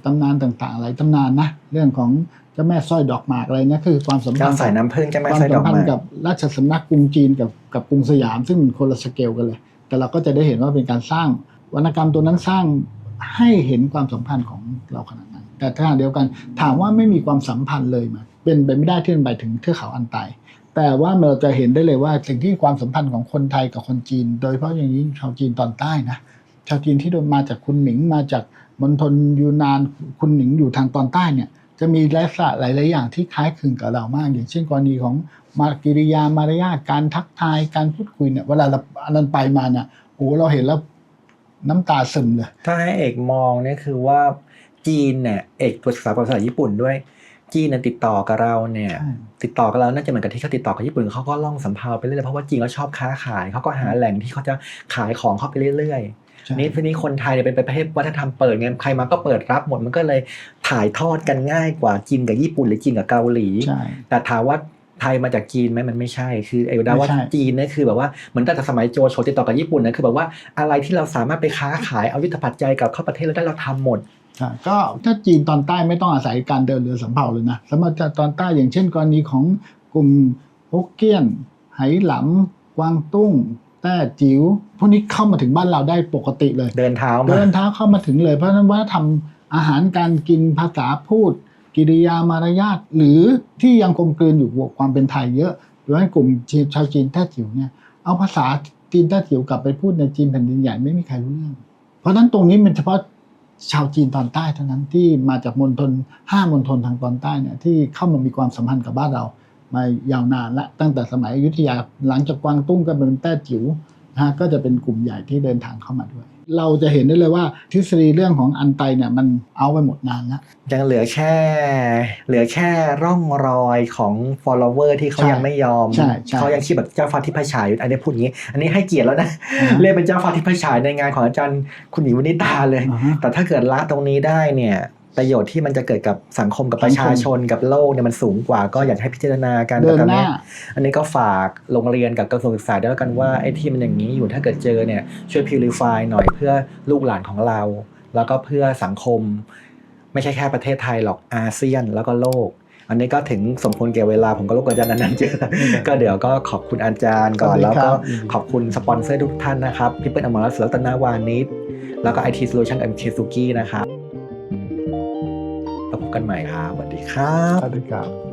ตำนานต่างๆหลายตำนานนะ เรื่องของเจ้าแม่สร้อยดอกหมากอะไรนะคือความสัมพัเจ้านธ์สายน้ำผึ้งเจ้าแม่ความสร้อยดสัอมกพันไม้ธ์กับราชสำนักกรุงจีนกับกับกรุงสยาม ซึ่งคนละสเกลกันเลย แต่เราก็จะได้เห็นว่าเป็นการสร้าง วรรณกรรมตัวนั้นสร้างให้เห็นความสัมพันธ์ของเราขนาดนั้น แต่ขณะเดียวกันถามว่าไม่มีความสัมพันธ์เลยไหมเป็นไปไม่ได้ที่จะไปถึงเทือกเขาอันไตแต่ว่าเราจะเห็นได้เลยว่าสิ่งที่ความสัมพันธ์ของคนไทยกับคนจีน โดยเฉพาะอย่างยิ่งชาวจีนตอนใต้นะชาวจีนที่โดนมาจากคุณหมิงมาจากมณฑลยูนานคุณหมิงอยู่ทางตอนใต้เนี่ยจะมีลักษณะหลาย ๆ อย่างที่คล้ายคลึงกับเรามาก อย่างเช่นกรณีของมากิริยามารยาทการทักทายการพูดคุยเนี่ยเวลาเราอันนั้นไปมาเนี่ยโอ้เราเห็นแล้ว น้ำตาซึมเลย ถ้าให้เอกมองเนี่ยคือว่าจีนเนี่ยเอกตัวศึกษาภาษาญี่ปุ่นด้วย จีนเนี่ยติดต่อกับเราเนี่ยใช่ติดต่อกับเราน่าจะเหมือนกับที่เขาติดต่อกับญี่ปุ่นเขาก็ล่องสัมภาระไปเรื่อยๆเพราะว่าจีนเขาชอบค้าขายเขาก็หาแหล่งที่เขาจะขายของเข้าไปเรื่อยๆใช่นี่ทีนี้คนไทยเนี่ยเป็นประเทศวัฒนธรรมเปิดไงใครมาก็เปิดรับหมดมันก็เลยถ่ายทอดกันง่ายกว่าจีนกับญี่ปุ่นหรือจีนกับเกาหลีใช่แต่ถามว่า ไทยมาจากจีนไหมมันไม่ใช่คือไอ้ดาว่าไม่ใช่จีนเนี่ยคือแบบว่าเหมือนตั้งแต่สมัยโจโฉติดต่อกับญี่ปุ่นนะคือแบบว่าอะไรที่เราสามารถไปค้าขายเอายุทธปัจจัยกลับเข้าประเทศแล้วได้เราทำหมดใช่ก็ถ้าจีนตอนใต้ไม่ต้องอาศัยการเดินเรือสำเภาเลยนะสมมติตอนใต้อย่างเช่น กรณีของกลุ่มฮกเกี้ยนไหหลำกวางตุ้งแต้จิ๋วพวกนี้เข้ามาถึงบ้านเราได้ปกติเลย เดินเท้ามาเดินเท้าเข้ามาถึงเลยเพราะฉะนั้นว่าทำอาหารการกินภาษาพูด กิริยามารยาทหรือที่ยังคงเกลืนอยู่กับความเป็นไทยเยอะโดยเฉพากลุ่มชาวจีนแต้จิ๋วเนี่ยเอาภาษาจีนแต้จิ๋วกลับไปพูดในจีนแผ่นดินใหญ่ไม่มีใครรู้เรื่อง เพราะฉะนั้นตรงนี้มันเฉพาะชาวจีนตอนใต้เท่านั้นที่มาจากมณฑลห้ามณฑลทางตอนใต้เนี่ยที่เข้ามามีความสัมพันธ์กับบ้านเรามายาวนานละตั้งแต่สมัยอยุธยาหลังจากกวางตุ้งก็เป็นแต้จิ๋ว นะฮะก็จะเป็นกลุ่มใหญ่ที่เดินทางเข้ามาด้วย เราจะเห็นได้เลยว่าทฤษฎีเรื่องของอันไตเนี่ยมันเอาไปหมดนานแล้วยังเหลือแค่ เหลือแค่ร่องรอยของ follower ที่เขาใช่ยังไม่ยอมใช่ใช่เขายังคิดแบบเจ้าฟ้าทิพย์ฉายอยู่อันนี้พูดอย่างนี้ อันนี้ให้เกียรติแล้วนะอ่าฮะเรียกเป็นเจ้าฟ้าทิพย์ฉายในงานของอาจารย์คุณหญิงวนิตาเลยอ่าฮะแต่ถ้าเกิดละตรงนี้ได้เนี่ย ประโยชน์ที่มันจะเกิดกับสังคมกับประชาชนกับโลกเนี่ยมันสูงกว่าก็อยากให้พิจารณากันเดินแต่ตอนหนี้น้าอันนี้ก็ฝากโรงเรียนกับกระทรวงศึกษาด้วยแล้วกันว่าไอ้ที่มันอย่างนี้อยู่ถ้าเกิดเจอเนี่ยช่วย purify หน่อยเพื่อลูกหลานของเรา แล้วก็เพื่อสังคม ไม่ใช่แค่ประเทศไทยหรอกอาเซียนแล้วก็โลก อันนี้ก็ถึงสมควรแก่เวลาผมก็รบกวนอาจารย์นันๆเจอก็เดี๋ยวก็ขอบคุณอาจารย์ก่อนสวัสดีแล้วครัก็บขอบคุณสปอนเซอร์ทุกท่านนะครับพี่เปิ้ลอมรรัตน์สุรัตนาวานิชแล้วก็ IT Solution MK Suki นะครับแล้วพบ กันใหม่ครับสวัสดีครับสวัสดีครับ